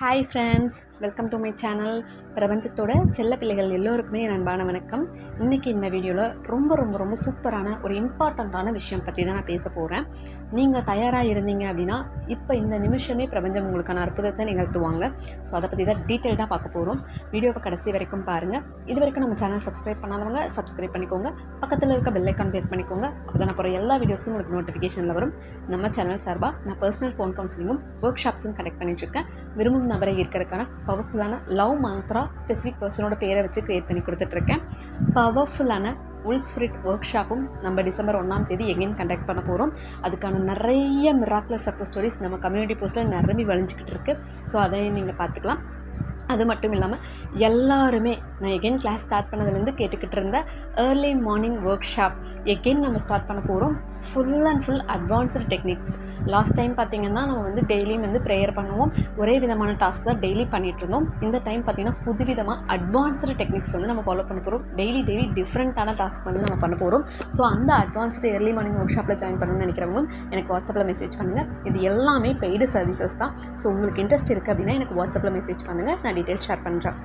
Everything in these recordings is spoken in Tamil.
Hi friends welcome to my channel பிரபஞ்சத்தோட செல்ல பிள்ளைகள் எல்லோருக்குமே என் அன்பான வணக்கம். இன்றைக்கி இந்த வீடியோவில் ரொம்ப ரொம்ப ரொம்ப சூப்பரான ஒரு இம்பார்ட்டண்ட்டான விஷயம் பற்றி தான் நான் பேச போகிறேன் நீங்கள் தயாராக இருந்தீங்க அப்படின்னா இப்போ இந்த நிமிஷமே பிரபஞ்சம் உங்களுக்கான அற்புதத்தை நிகழ்த்துவாங்க. ஸோ அதை பற்றி தான் டீட்டெயில்டாக பார்க்க போகிறோம் வீடியோவை கடைசி வரைக்கும் பாருங்கள் இது வரைக்கும் நம்ம சேனல் சப்ஸ்கிரைப் பண்ணாதவங்க சப்ஸ்கிரைப் பண்ணிக்கோங்க. பக்கத்தில் இருக்க பெல்லைக்கான் கிளிக் பண்ணிக்கோங்க. அப்போ தான் அப்புறம் எல்லா வீடியோஸும் உங்களுக்கு நோட்டிஃபிகேஷனில் வரும். நம்ம சேனல் சார்பாக நான் பர்சனல் ஃபோன் கவுன்சிலிங்கும் ஒர்க் ஷாப்ஸும் கனெக்ட் பண்ணிட்டுருக்கேன் விரும்பும் நபரை இருக்கிறதுக்கான பவர்ஃபுல்லான லவ் மந்த்ரா ஸ்பெசிஃபிக் பர்சனோட பேரை வச்சு க்ரியேட் பண்ணி கொடுத்துட்ருக்கேன். பவர்ஃபுல்லான உல் ஸ்பிரிட் ஒர்க் ஷாப்பும் நம்ம டிசம்பர் ஒன்றாம் தேதி எங்கேயும் கண்டக்ட் பண்ண போகிறோம் அதுக்கான நிறைய மிராக்குலர் சக்ஸஸ் ஸ்டோரிஸ் நம்ம கம்யூனிட்டி போஸ்ட்டில் நிரம்பி வழிஞ்சிக்கிட்டு இருக்குது ஸோ அதையும் நீங்கள் பார்த்துக்கலாம். அது மட்டும் இல்லாமல் எல்லாருமே நான் எகெயின் கிளாஸ் ஸ்டார்ட் பண்ணதுலேருந்து கேட்டுக்கிட்டு இருந்த early morning workshop again நம்ம ஸ்டார்ட் பண்ண போகிறோம் full and full advanced techniques last time பார்த்திங்கன்னா நம்ம வந்து டெய்லியும் வந்து ப்ரேயர் பண்ணுவோம். ஒரே விதமான டாஸ்க் தான் டெய்லி பண்ணிகிட்டு இருந்தோம். இந்த டைம் பார்த்திங்கன்னா புதுவிதமாக அட்வான்ஸ்டு டெக்னிக்ஸ் வந்து நம்ம ஃபாலோ பண்ண போகிறோம் டெய்லி டெய்லி டிஃப்ரெண்ட்டான டாஸ்க் வந்து நம்ம பண்ண போகிறோம் ஸோ அந்த அட்வான்ஸ்டு ஏர்லி மார்னிங் ஒர்க் ஷாப்பில் ஜாயின் பண்ணணும்னு நினைக்கிறவங்களும் எனக்கு வாட்ஸ்அப்பில் மெசேஜ் பண்ணுங்கள் இது எல்லாமே பெய்டு சர்வீசஸ் தான். ஸோ உங்களுக்கு இன்ட்ரெஸ்ட் இருக்குது அப்படின்னா எனக்கு வாட்ஸ்அப்பில் மெசேஜ் பண்ணுங்கள் நான் டீட்டெயில் ஷேர் பண்ணுறேன்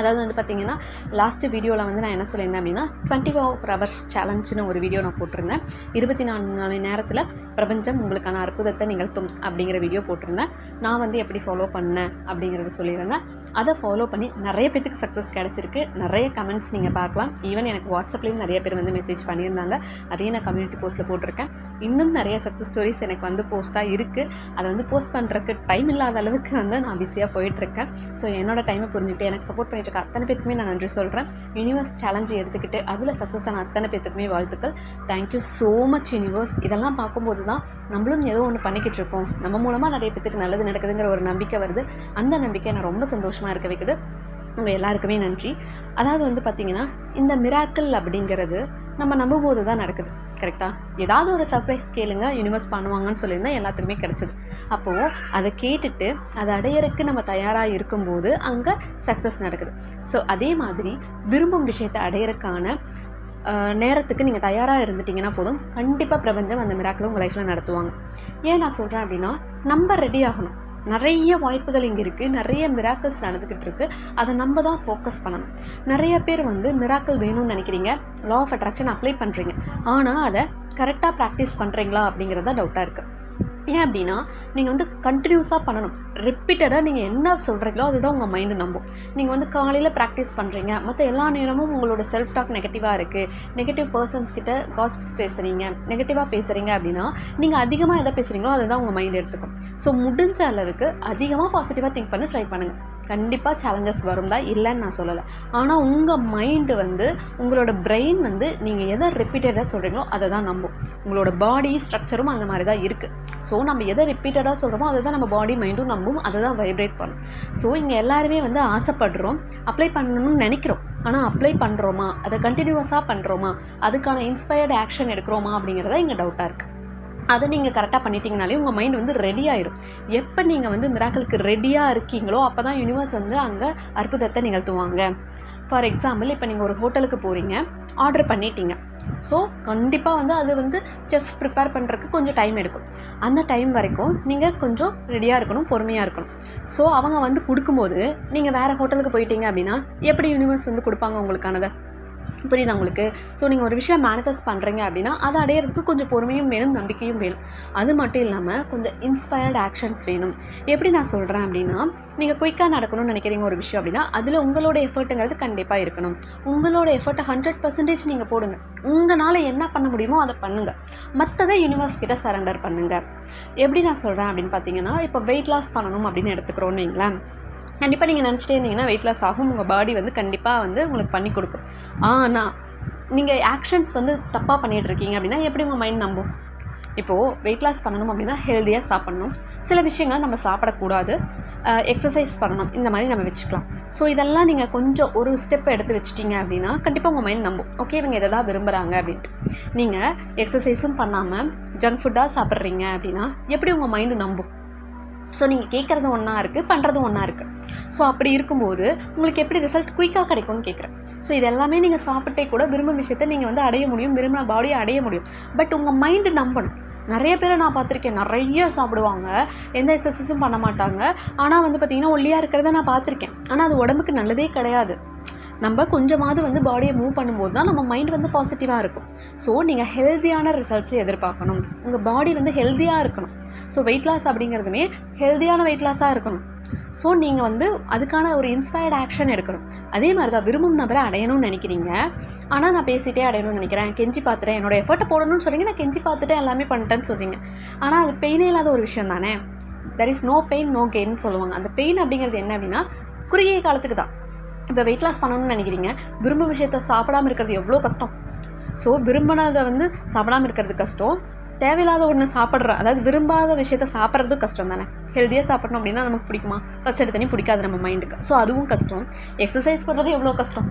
அதாவது வந்து பார்த்திங்கன்னா லாஸ்ட்டு வீடியோவில் வந்து நான் என்ன சொல்லியிருந்தேன் அப்படின்னா டுவெண்ட்டி ஃபோர் ஹவர்ஸ் சேலஞ்சுன்னு ஒரு வீடியோ நான் போட்டிருந்தேன். இருபத்தி நான்கு மணி நேரத்தில் பிரபஞ்சம் உங்களுக்கான அற்புதத்தை நிகழ்த்தும் அப்படிங்கிற வீடியோ போட்டிருந்தேன். நான் வந்து எப்படி ஃபாலோ பண்ணேன் அப்படிங்கிறத சொல்லியிருந்தேன். அதை ஃபாலோ பண்ணி நிறைய பேத்துக்கு சக்ஸஸ் கிடச்சிருக்கு. நிறைய கமெண்ட்ஸ் நீங்கள் பார்க்கலாம். ஈவன் எனக்கு வாட்ஸ்அப்லேயும் நிறைய பேர் வந்து மெசேஜ் பண்ணியிருந்தாங்க. அதையும் நான் கம்யூனிட்டி போஸ்ட்டில் போட்டிருக்கேன். இன்னும் நிறைய சக்ஸஸ் ஸ்டோரிஸ் எனக்கு வந்து போஸ்ட்டாக இருக்குது அதை வந்து போஸ்ட் பண்ணுறதுக்கு டைம் இல்லாத அளவுக்கு வந்து நான் பிஸியாக போயிட்டுருக்கேன். ஸோ என்னோட டைமை புரிஞ்சுக்கிட்டு எனக்கு சப்போர்ட் பண்ணிட்டு இருக்க அத்தனை பேத்துக்குமே நான் நன்றி சொல்கிறேன் யூனிவர்ஸ் சேலஞ்சு எடுத்துக்கிட்டு அதில் சக்ஸஸ் ஆன அத்தனை பேத்துக்குமே வாழ்த்துக்கள். தேங்க்யூ ஸோ மச் யூனிவர்ஸ் இதெல்லாம் பார்க்கும்போது தான் நம்மளும் ஏதோ ஒன்று பண்ணிக்கிட்டு இருக்கோம். நம்ம மூலமாக நிறைய பேத்துக்கு நல்லது நடக்குதுங்கிற ஒரு நம்பிக்கை வருது. அந்த நம்பிக்கை நான் ரொம்ப சந்தோஷமாக இருக்க வைக்குது. உங்கள் எல்லாருக்குமே நன்றி. அதாவது வந்து பார்த்திங்கன்னா இந்த மிராக்கிள் அப்படிங்கிறது நம்ம நம்பும்போது தான் நடக்குது. கரெக்டாக ஏதாவது ஒரு சர்ப்ரைஸ் கேளுங்க யூனிவர்ஸ் பண்ணுவாங்கன்னு சொல்லியிருந்தால் எல்லாத்துக்குமே கிடச்சிது. அப்போது அதை கேட்டுட்டு அதை அடையறதுக்கு நம்ம தயாராக இருக்கும்போது அங்கே சக்ஸஸ் நடக்குது. ஸோ அதே மாதிரி விரும்பும் விஷயத்தை அடையறக்கான நேரத்துக்கு நீங்கள் தயாராக இருந்துட்டிங்கன்னா போதும். கண்டிப்பாக பிரபஞ்சம் அந்த மிராக்கில் உங்கள் லைஃப்பில் நடத்துவாங்க. ஏன் நான் சொல்கிறேன் அப்படின்னா நம்ம ரெடி ஆகணும். நிறைய வாய்ப்புகள் இங்கே இருக்குது நிறைய மிராக்கிள்ஸ் நடந்துக்கிட்டு இருக்குது அதை நம்ம தான் ஃபோக்கஸ் பண்ணணும். நிறைய பேர் வந்து மிராக்கிள் வேணும்னு நினைக்கிறீங்க. லா ஆஃப் அட்ராக்ஷன் அப்ளை பண்ணுறீங்க ஆனால் அதை கரெக்டாக ப்ராக்டிஸ் பண்ணுறீங்களா அப்படிங்கிறத டவுட்டாக இருக்குது ஏன் அப்படின்னா நீங்கள் வந்து கண்டினியூஸாக பண்ணணும். ரிப்பீட்டடாக நீங்கள் என்ன சொல்கிறீங்களோ அதுதான் உங்கள் மைண்டு நம்பும். நீங்கள் வந்து காலையில் ப்ராக்டிஸ் பண்ணுறீங்க மற்ற எல்லா நேரமும் உங்களோட செல்ஃப் டாக் நெகட்டிவாக இருக்குது நெகட்டிவ் பர்சன்ஸ் கிட்ட காஸ்பிஸ் பேசுகிறீங்க நெகட்டிவாக பேசுகிறீங்க அப்படின்னா நீங்கள் அதிகமாக எதை பேசுகிறீங்களோ அதுதான் உங்கள் மைண்ட் எடுத்துக்கும். ஸோ முடிஞ்ச அளவுக்கு அதிகமாக பாசிட்டிவாக திங்க் பண்ண ட்ரை பண்ணுங்கள் கண்டிப்பாக சேலஞ்சஸ் வரும் தான் இல்லைன்னு நான் சொல்லலை. ஆனால் உங்கள் மைண்டு வந்து உங்களோட பிரெயின் வந்து நீங்கள் எதை ரிப்பீட்டடாக சொல்கிறீங்களோ அதை தான் நம்பும். உங்களோட பாடி ஸ்ட்ரக்சரும் அந்த மாதிரி தான் இருக்குது ஸோ நம்ம எதை ரிப்பீட்டடாக சொல்கிறோமோ அதை தான் நம்ம பாடி மைண்டும் நம்பும். அதை தான் வைப்ரேட் பண்ணும். ஸோ இங்கே எல்லாருமே வந்து ஆசைப்படுறோம். அப்ளை பண்ணணும்னு நினைக்கிறோம். ஆனால் அப்ளை பண்ணுறோமா அதை கண்டினியூஸாக பண்ணுறோமா அதுக்கான இன்ஸ்பயர்டு ஆக்ஷன் எடுக்கிறோமா? அப்படிங்கிறத இங்கே டவுட்டாக இருக்குது அதை நீங்கள் கரெக்டாக பண்ணிட்டீங்கனாலே உங்கள் மைண்ட் வந்து ரெடி ஆயிரும். எப்போ நீங்கள் வந்து மிராக்களுக்கு ரெடியாக இருக்கீங்களோ அப்போ தான் யூனிவர்ஸ் வந்து அங்கே அற்புதத்தை நிகழ்த்துவாங்க. ஃபார் எக்ஸாம்பிள் இப்போ நீங்கள் ஒரு ஹோட்டலுக்கு போகிறீங்க ஆர்டர் பண்ணிட்டீங்க. ஸோ கண்டிப்பாக வந்து அது வந்து செஃப் ப்ரிப்பேர் பண்ணுறதுக்கு கொஞ்சம் டைம் எடுக்கும். அந்த டைம் வரைக்கும் நீங்கள் கொஞ்சம் ரெடியாக இருக்கணும் பொறுமையாக இருக்கணும். ஸோ அவங்க வந்து கொடுக்கும்போது நீங்கள் வேறு ஹோட்டலுக்கு போயிட்டீங்க அப்படின்னா எப்படி யூனிவர்ஸ் வந்து கொடுப்பாங்க உங்களுக்கானதை? புரியுதா உங்களுக்கு? ஸோ நீங்கள் ஒரு விஷயம் மேனிஃபெஸ்ட் பண்ணுறீங்க அப்படின்னா அதை அடையிறதுக்கு கொஞ்சம் பொறுமையும் வேணும் நம்பிக்கையும் வேணும். அது மட்டும் இல்லாமல் கொஞ்சம் இன்ஸ்பயர்டு ஆக்ஷன்ஸ் வேணும். எப்படி நான் சொல்கிறேன் அப்படின்னா நீங்கள் குயிக்காக நடக்கணும்னு நினைக்கிறீங்க ஒரு விஷயம் அப்படின்னா அதில் உங்களோட எஃபர்ட்டுங்கிறது கண்டிப்பாக இருக்கணும். உங்களோட எஃபர்ட்டை ஹண்ட்ரட் பர்சன்டேஜ் நீங்கள் போடுங்க. உங்களால் என்ன பண்ண முடியுமோ அதை பண்ணுங்கள் மற்றதை யூனிவர்ஸ் கிட்ட சரண்டர் பண்ணுங்கள் எப்படி நான் சொல்கிறேன் அப்படின்னு பார்த்தீங்கன்னா இப்போ வெயிட் லாஸ் பண்ணணும் அப்படின்னு எடுத்துக்கிறோன்னு வைங்களேன். கண்டிப்பாக நீங்கள் நினச்சிட்டே இருந்தீங்கன்னா வெயிட் லாஸ் ஆகும். உங்கள் பாடி வந்து கண்டிப்பாக வந்து உங்களுக்கு பண்ணி கொடுக்கும். ஆனால் நீங்கள் ஆக்ஷன்ஸ் வந்து தப்பாக பண்ணிகிட்டு இருக்கீங்க அப்படின்னா எப்படி உங்கள் மைண்ட் நம்பும்? இப்போது வெயிட் லாஸ் பண்ணணும் அப்படின்னா ஹெல்த்தியாக சாப்பிட்ணும். சில விஷயங்கள் நம்ம சாப்பிடக்கூடாது. எக்ஸசைஸ் பண்ணணும். இந்த மாதிரி நம்ம வச்சுக்கலாம். ஸோ இதெல்லாம் நீங்கள் கொஞ்சம் ஒரு ஸ்டெப் எடுத்து வச்சிட்டிங்க அப்படின்னா கண்டிப்பாக உங்கள் மைண்ட் நம்பும். ஓகே இவங்க இதை தான் விரும்புகிறாங்க அப்படின்ட்டு. நீங்கள் எக்ஸசைஸும் பண்ணாமல் ஜங்க் ஃபுட்டாக சாப்பிட்றீங்க அப்படின்னா எப்படி உங்கள் மைண்டு நம்பும்? ஸோ நீங்கள் கேட்குறது ஒன்றா இருக்குது பண்ணுறதும் ஒன்றா இருக்குது ஸோ அப்படி இருக்கும்போது உங்களுக்கு எப்படி ரிசல்ட் குயிக்காக கிடைக்கும்னு கேட்குறேன் ஸோ இது எல்லாமே நீங்கள் சாப்பிட்டே கூட விரும்பும் விஷயத்தை நீங்கள் வந்து அடைய முடியும் விரும்பின பாடியை அடைய முடியும். பட் உங்கள் மைண்டு நம்பணும். நிறைய பேரை நான் பார்த்துருக்கேன். நிறைய சாப்பிடுவாங்க. எந்த எக்ஸசைஸும் பண்ண மாட்டாங்க. ஆனால் வந்து பார்த்திங்கன்னா ஒல்லியாக இருக்கிறத நான் பார்த்துருக்கேன். ஆனால் அது உடம்புக்கு நல்லதே கிடையாது. நம்ம கொஞ்சமாவது வந்து பாடியை மூவ் பண்ணும்போது தான் நம்ம மைண்ட் வந்து பாசிட்டிவாக இருக்கும். ஸோ நீங்கள் ஹெல்த்தியான ரிசல்ட்ஸ் எதிர்பார்க்கணும். உங்கள் பாடி வந்து ஹெல்த்தியாக இருக்கணும். ஸோ வெயிட் லாஸ் அப்படிங்கிறதுமே ஹெல்த்தியான வெயிட் லாஸாக இருக்கணும். ஸோ நீங்கள் வந்து அதுக்கான ஒரு இன்ஸ்பயர்ட் ஆக்ஷன் எடுக்கணும். அதே மாதிரி தான் விரும்பும் நபரை அடையணும்னு நினைக்கிறீங்க. ஆனால் நான் பேசிகிட்டே அடையணும்னு நினைக்கிறேன். கெஞ்சி பார்த்துட்டேன். என்னோட எஃபர்ட்டை போடணும்னு சொல்கிறீங்க நான் கெஞ்சி பார்த்துட்டு எல்லாமே பண்ணிட்டேன்னு சொல்கிறீங்க ஆனால் அது பெயினே இல்லாத ஒரு விஷயம் தானே? There is no pain no கெயின்னு சொல்லுவாங்க. அந்த பெயின் அப்படிங்கிறது என்ன அப்படின்னா குறுகிய காலத்துக்கு தான். இப்போ வெயிட் லாஸ் பண்ணணும்னு நினைக்கிறீங்க விரும்பும் விஷயத்த சாப்பிடாம இருக்கிறது எவ்வளோ கஷ்டம்? ஸோ விரும்பினதை வந்து சாப்பிடாமல் இருக்கிறது கஷ்டம். தேவையில்லாத ஒன்று சாப்பிட்ற அதாவது விரும்பாத விஷயத்த சாப்பிட்றதும் கஷ்டம் தானே? ஹெல்த்தியாக சாப்பிடணும் அப்படின்னா நமக்கு பிடிக்குமா? ஃபஸ்ட் எடுத்தனே பிடிக்காது நம்ம மைண்டுக்கு ஸோ அதுவும் கஷ்டம். எக்ஸசைஸ் பண்ணுறது எவ்வளோ கஷ்டம்?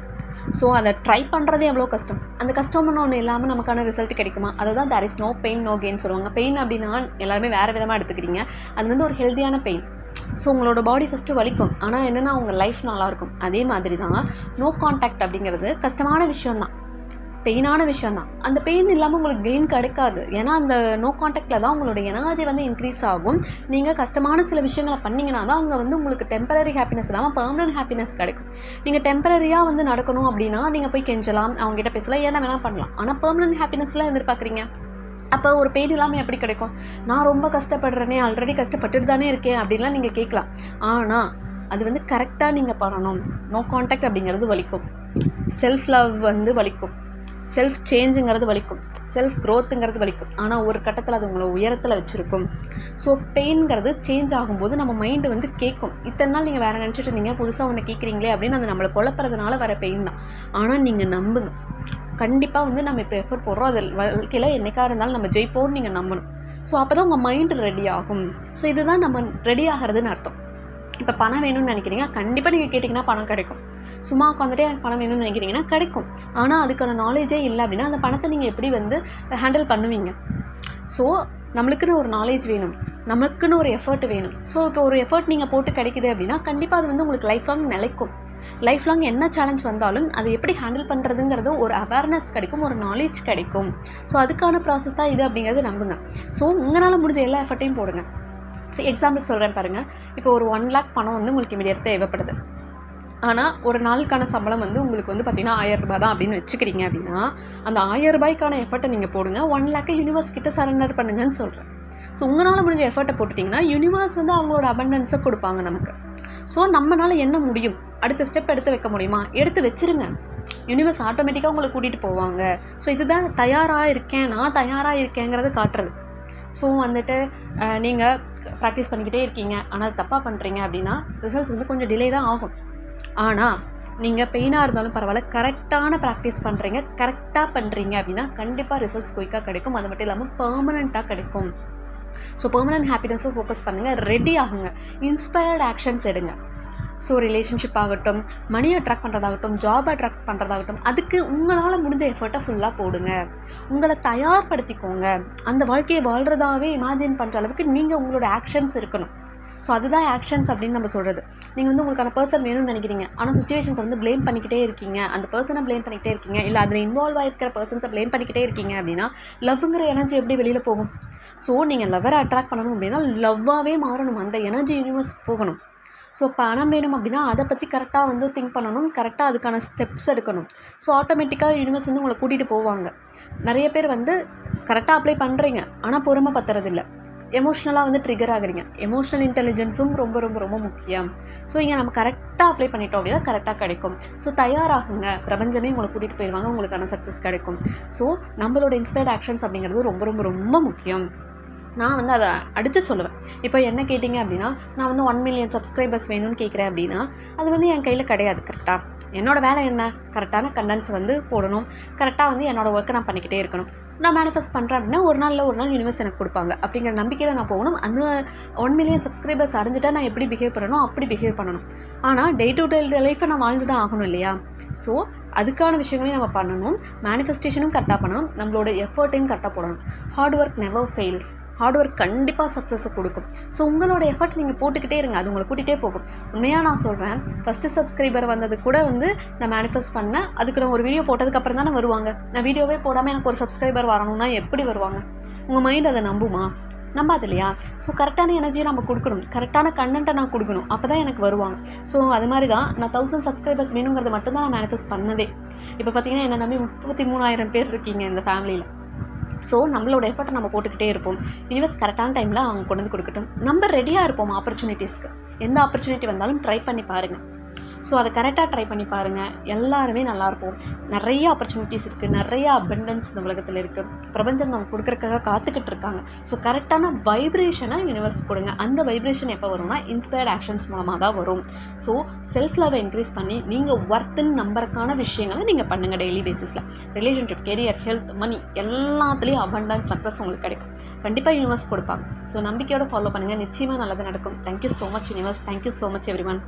ஸோ அதை ட்ரை பண்ணுறது எவ்வளோ கஷ்டம்? அந்த கஷ்டம்னு ஒன்று இல்லாமல் நமக்கான ரிசல்ட் கிடைக்குமா? அதை தான் there is no pain no gain சொல்லுவாங்க. பெயின் அப்படின்னா எல்லாருமே வேறு விதமாக எடுத்துக்கிறீங்க. அது வந்து ஒரு ஹெல்த்தியான பெயின் ஸோ உங்களோட பாடி ஃபஸ்ட்டு வலிக்கும். ஆனால் என்னென்னா உங்கள் லைஃப் நல்லாயிருக்கும் அதே மாதிரி தான் நோ கான்டாக்ட் அப்படிங்கிறது கஷ்டமான விஷயம்தான். பெயினான விஷயம் தான் அந்த பெயின் இல்லாமல் உங்களுக்கு கெயின் கிடைக்காது. ஏன்னா அந்த நோ காண்டாக்டில் தான் உங்களோட எனர்ஜி வந்து இன்க்ரீஸ் ஆகும். நீங்கள் கஷ்டமான சில விஷயங்களை பண்ணிங்கன்னா தான் அங்கே வந்து உங்களுக்கு டெம்பரரி ஹாப்பினஸ் இல்லாமல் பர்மனன்ட் ஹாப்பினஸ் கிடைக்கும். நீங்கள் டெம்பரரியாக வந்து நடக்கணும் அப்படின்னா நீங்கள் போய் கெஞ்சலாம் அவங்ககிட்ட பேசலாம் என்ன வேணால் பண்ணலாம். ஆனால் பர்மனன்ட் ஹாப்பினஸ்லாம் எதிர்பார்க்குறீங்க? அப்போ ஒரு பெயின் இல்லாமல் எப்படி கிடைக்கும்? நான் ரொம்ப கஷ்டப்படுறேனே ஆல்ரெடி கஷ்டப்பட்டுட்டு தானே இருக்கேன் அப்படின்லாம் நீங்கள் கேட்கலாம். ஆனால் அது வந்து கரெக்டாக நீங்கள் பண்ணணும். நோ காண்டாக்ட் அப்படிங்கிறது வலிக்கும். செல்ஃப் லவ் வந்து வலிக்கும். செல்ஃப் சேஞ்சுங்கிறது வலிக்கும். செல்ஃப் க்ரோத்துங்கிறது வலிக்கும். ஆனால் ஒரு கட்டத்தில் அது உங்களை உயரத்தில் வச்சுருக்கும். ஸோ பெயின்ங்கிறது சேஞ்ச் ஆகும்போது நம்ம மைண்டு வந்து கேட்கும். இத்தனை நாள் நீங்கள் வேறு நினச்சிட்டு இருந்தீங்க புதுசாக ஒன்று கேட்குறீங்களே அப்படின்னு அது நம்மளை குழப்பறதுனால வர பெயின் தான். ஆனால் நீங்கள் நம்புங்க. கண்டிப்பாக வந்து நம்ம இப்போ எஃபர்ட் போடுறோம். அது வாழ்க்கையில் என்றைக்காக இருந்தாலும் நம்ம ஜெயிப்போம்னு நீங்கள் நம்பணும். ஸோ அப்போ தான் உங்கள் மைண்டு ரெடி ஆகும். ஸோ இதுதான் நம்ம ரெடி ஆகிறதுன்னு அர்த்தம். இப்போ பணம் வேணும்னு நினைக்கிறீங்க கண்டிப்பாக நீங்கள் கேட்டிங்கன்னா பணம் கிடைக்கும். சும்மா உட்காந்துட்டே எனக்கு பணம் வேணும்னு நினைக்கிறீங்கன்னா கிடைக்கும். ஆனால் அதுக்கான நாலேஜே இல்லை அப்படின்னா அந்த பணத்தை நீங்கள் எப்படி வந்து ஹேண்டில் பண்ணுவீங்க? ஸோ நம்மளுக்குன்னு ஒரு நாலேஜ் வேணும். நமக்குன்னு ஒரு எஃபர்ட் வேணும். ஸோ இப்போ ஒரு எஃபர்ட் நீங்கள் போட்டு கிடைக்குது அப்படின்னா கண்டிப்பாக அது வந்து உங்களுக்கு லைஃப் லாங் நிலைக்கும். லைஃப் லாங் என்ன சேலஞ்ச் வந்தாலும் அதை எப்படி ஹேண்டில் பண்ணுறதுங்கிறது ஒரு அவேர்னஸ் கிடைக்கும் ஒரு நாலேஜ் கிடைக்கும். ஸோ அதுக்கான ப்ராசஸ் தான் இது அப்படிங்கிறது நம்புங்க. ஸோ உங்களால் முடிஞ்ச எல்லா எஃபர்ட்டையும் போடுங்க. எக்ஸாம்பிள் சொல்கிறேன் பாருங்கள் இப்போ ஒரு ஒன் லேக் பணம் வந்து உங்களுக்கு இமீடியட் தேவைப்படுது. ஆனால் ஒரு நாளுக்கான சம்பளம் வந்து உங்களுக்கு வந்து பார்த்திங்கன்னா ஆயிரம் ரூபாய் தான் அப்படின்னு வச்சுக்கிறீங்க அப்படின்னா அந்த ஆயிரம் ரூபாய்க்கான எஃபர்ட்டை நீங்கள் போடுங்க. ஒன் லேக்கை யூனிவர்ஸ் கிட்ட சரண்டர் பண்ணுங்கன்னு சொல்கிறேன் ஸோ உங்களால் முடிஞ்ச எஃபர்ட்டை போட்டுட்டிங்கன்னா யூனிவர்ஸ் வந்து அவங்களோட அபண்டன்ஸை கொடுப்பாங்க நமக்கு. ஸோ நம்மளால் என்ன முடியும்? அடுத்த ஸ்டெப் எடுத்து வைக்க முடியுமா? எடுத்து வச்சிருங்க. யூனிவர்ஸ் ஆட்டோமேட்டிக்காக உங்களை கூட்டிகிட்டு போவாங்க. ஸோ இதுதான் தயாராக இருக்கேன் நான் தயாராக இருக்கேங்கிறது காட்டுறது. ஸோ வந்துட்டு நீங்கள் ப்ராக்டிஸ் பண்ணிக்கிட்டே இருக்கீங்க. ஆனால் தப்பாக பண்ணுறீங்க அப்படின்னா ரிசல்ட்ஸ் வந்து கொஞ்சம் டிலே தான் ஆகும். ஆனால் நீங்கள் பெயினாக இருந்தாலும் பரவாயில்ல கரெக்டான ப்ராக்டிஸ் பண்ணுறீங்க கரெக்டாக பண்ணுறீங்க அப்படின்னா கண்டிப்பாக ரிசல்ட்ஸ் குயிக்காக கிடைக்கும். அது மட்டும் இல்லாமல் பர்மனெண்ட்டாக கிடைக்கும். ஸோ பெர்மனன்ட் ஹாப்பினஸும் ஃபோக்கஸ் பண்ணுங்கள் ரெடி ஆகுங்க. இன்ஸ்பயர்ட் ஆக்ஷன்ஸ் எடுங்க. ஸோ ரிலேஷன்ஷிப் ஆகட்டும் மணியை அட்ராக்ட் பண்ணுறதாகட்டும் ஜாப் அட்ராக்ட் பண்ணுறதாகட்டும் அதுக்கு உங்களால் முடிஞ்ச எஃபர்ட்டை ஃபுல்லாக போடுங்க. உங்களை தயார்படுத்திக்கோங்க. அந்த வாழ்க்கையை வாழ்கிறதாவே இமேஜின் பண்ணுற அளவுக்கு நீங்கள் உங்களோட ஆக்ஷன்ஸ் இருக்கணும். ஸோ அதுதான் ஆக்ஷன்ஸ் அப்படின்னு நம்ம சொல்கிறது நீங்கள் வந்து உங்களுக்கான பர்சன் வேணும்னு நினைக்கிறீங்க. ஆனால் சுச்சுவேஷன்ஸ் வந்து ப்ளேம் பண்ணிக்கிட்டே இருக்கீங்க. அந்த பர்சனை ப்ளேம் பண்ணிக்கிட்டே இருக்கீங்க. இல்லை அதில் இன்வால்வ் ஆகிருக்கிற பர்சன்ஸை ப்ளேம் பண்ணிக்கிட்டே இருக்கீங்க அப்படின்னா லவ்ங்கிற எனர்ஜி எப்படி வெளியில் போகும்? ஸோ நீங்கள் லவ்வரை அட்ராக்ட் பண்ணணும் அப்படின்னா லவ்வாகவே மாறணும். அந்த எனர்ஜி யூனிவர்ஸ் போகணும். ஸோ பணம் வேணும் அப்படின்னா அதை பற்றி கரெக்டாக வந்து திங்க் பண்ணணும். கரெக்டாக அதுக்கான ஸ்டெப்ஸ் எடுக்கணும். ஸோ ஆட்டோமேட்டிக்காக யூனிவர்ஸ் வந்து உங்களை கூட்டிகிட்டு போவாங்க. நிறைய பேர் வந்து கரெக்டாக அப்ளை பண்ணுறீங்க ஆனால் பொறுமை பத்துறதில்லை. எமோஷ்னலாக வந்து ட்ரிகர் ஆகுறீங்க. எமோஷ்னல் இன்டெலிஜென்ஸும் ரொம்ப ரொம்ப ரொம்ப முக்கியம். ஸோ இங்கே நம்ம கரெக்டாக அப்ளை பண்ணிட்டோம் அப்படின்னா கரெக்டாக கிடைக்கும். ஸோ தயாராகுங்க. பிரபஞ்சமே உங்களை கூட்டிகிட்டு போயிடுவாங்க உங்களுக்கான சக்ஸஸ் கிடைக்கும். ஸோ நம்மளோட இன்ஸ்பயர்ட் ஆக்ஷன்ஸ் அப்படிங்கிறது ரொம்ப ரொம்ப ரொம்ப முக்கியம். நான் வந்து அதை அடித்து சொல்லுவேன். இப்போ என்ன கேட்டிங்க அப்படின்னா நான் வந்து ஒன் மில்லியன் சப்ஸ்கிரைபர்ஸ் வேணும்னு கேட்குறேன் அப்படின்னா அது வந்து என் கையில் கிடையாது கரெக்டாக என்னோடய வேலை என்ன? கரெக்டான கண்டென்ட்ஸ் வந்து போடணும். கரெக்டாக வந்து என்னோடய ஒர்க்கை நான் பண்ணிக்கிட்டே இருக்கணும். நான் மேனிஃபெஸ்ட் பண்ணுறேன் அப்படின்னா ஒரு நாளில் ஒரு நாள் யூனிவர்ஸ் எனக்கு கொடுப்பாங்க. அப்படிங்கிற நம்பிக்கையில் நான் போகணும். அந்த ஒன் மில்லியன் சப்ஸ்கிரைபர்ஸ் அடைஞ்சிட்டா நான் எப்படி பிஹேவ் பண்ணணும்? அப்படி பிஹேவ் பண்ணணும். ஆனால் டே டு டே லைஃப்பை நான் வாழ்ந்து தான் ஆகணும் இல்லையா? ஸோ அதுக்கான விஷயங்களையும் நம்ம பண்ணணும். மேனிஃபெஸ்டேஷனும் கரெக்டாக பண்ணணும். நம்மளோட எஃபர்ட்டையும் கரெக்டாக போடணும். Hard work never fails hard work கண்டிப்பாக சக்ஸஸை கொடுக்கும். ஸோ உங்களோட எஃபர்ட் நீங்கள் போட்டுக்கிட்டே இருங்க. அது உங்களை கூட்டிகிட்டே போகும். உண்மையாக நான் சொல்கிறேன் ஃபஸ்ட்டு சப்ஸ்கிரைபர் வந்தது கூட வந்து நான் மேனிஃபெஸ்ட் பண்ணேன். அதுக்கு நான் ஒரு வீடியோ போட்டதுக்கப்புறம் தானே வருவாங்க. நான் வீடியோவே போடாமல் எனக்கு ஒரு சப்ஸ்கிரைபர் வரணும்னா எப்படி வருவாங்க? உங்கள் மைண்ட் அதை நம்புமா? நம்பாது இல்லையா? ஸோ கரெக்டான எனர்ஜியை நம்ம கொடுக்கணும். கரெக்டான கண்டென்ட்டை நான் கொடுக்கணும். அப்போ தான் எனக்கு வருவாங்க. ஸோ அது மாதிரி தான் நான் தௌசண்ட் சப்ஸ்கிரைபர்ஸ் வேணுங்கிறது மட்டும்தான் நான் மேனிஃபெஸ்ட் பண்ணதே இப்போ பார்த்தீங்கன்னா என்ன நம்பி முப்பத்தி மூணாயிரம் பேர் இருக்கீங்க இந்த ஃபேமிலியில் ஸோ நம்மளோட எஃபர்ட் நம்ம போட்டுக்கிட்டே இருப்போம். யூனிவர்ஸ் கரெக்டான டைமில் அவங்க கொண்டு வந்து கொடுக்கட்டும். நம்ம ரெடியாக இருப்போம் ஆப்பர்ச்சுனிட்டிஸ்க்கு எந்த ஆப்பர்ச்சுனிட்டி வந்தாலும் ட்ரை பண்ணி பாருங்கள் ஸோ அதை கரெக்டாக ட்ரை பண்ணி பாருங்கள் எல்லாருமே நல்லாயிருக்கும். நிறைய ஆப்பர்ச்சுனிட்டிஸ் இருக்குது நிறைய அபண்டன்ஸ் இந்த உலகத்தில் இருக்குது பிரபஞ்சம் நம்ம கொடுக்குறக்காக காத்துக்கிட்டு இருக்காங்க. ஸோ கரெக்டான வைப்ரேஷனை யூனிவர்ஸ் கொடுங்க. அந்த வைப்ரேஷன் எப்போ வரும்னா இன்ஸ்பயர்ட் ஆக்ஷன்ஸ் மூலமாக தான் வரும். ஸோ செல்ஃப் லவ் இன்க்ரீஸ் பண்ணி நீங்கள் ஒர்த்துன்னு நம்பருக்கான விஷயங்களை நீங்கள் பண்ணுங்கள் டெய்லி பேசிஸில் ரிலேஷன்ஷிப் கெரியர் ஹெல்த் மணி எல்லாத்துலேயும் அபண்டன்ஸ் சக்ஸஸ் உங்களுக்கு கிடைக்கும். கண்டிப்பாக யூனிவர்ஸ் கொடுப்பாங்க. ஸோ நம்பிக்கையோட ஃபாலோ பண்ணுங்கள் நிச்சயமாக நல்லது நடக்கும். Thank you so much universe thank you so much everyone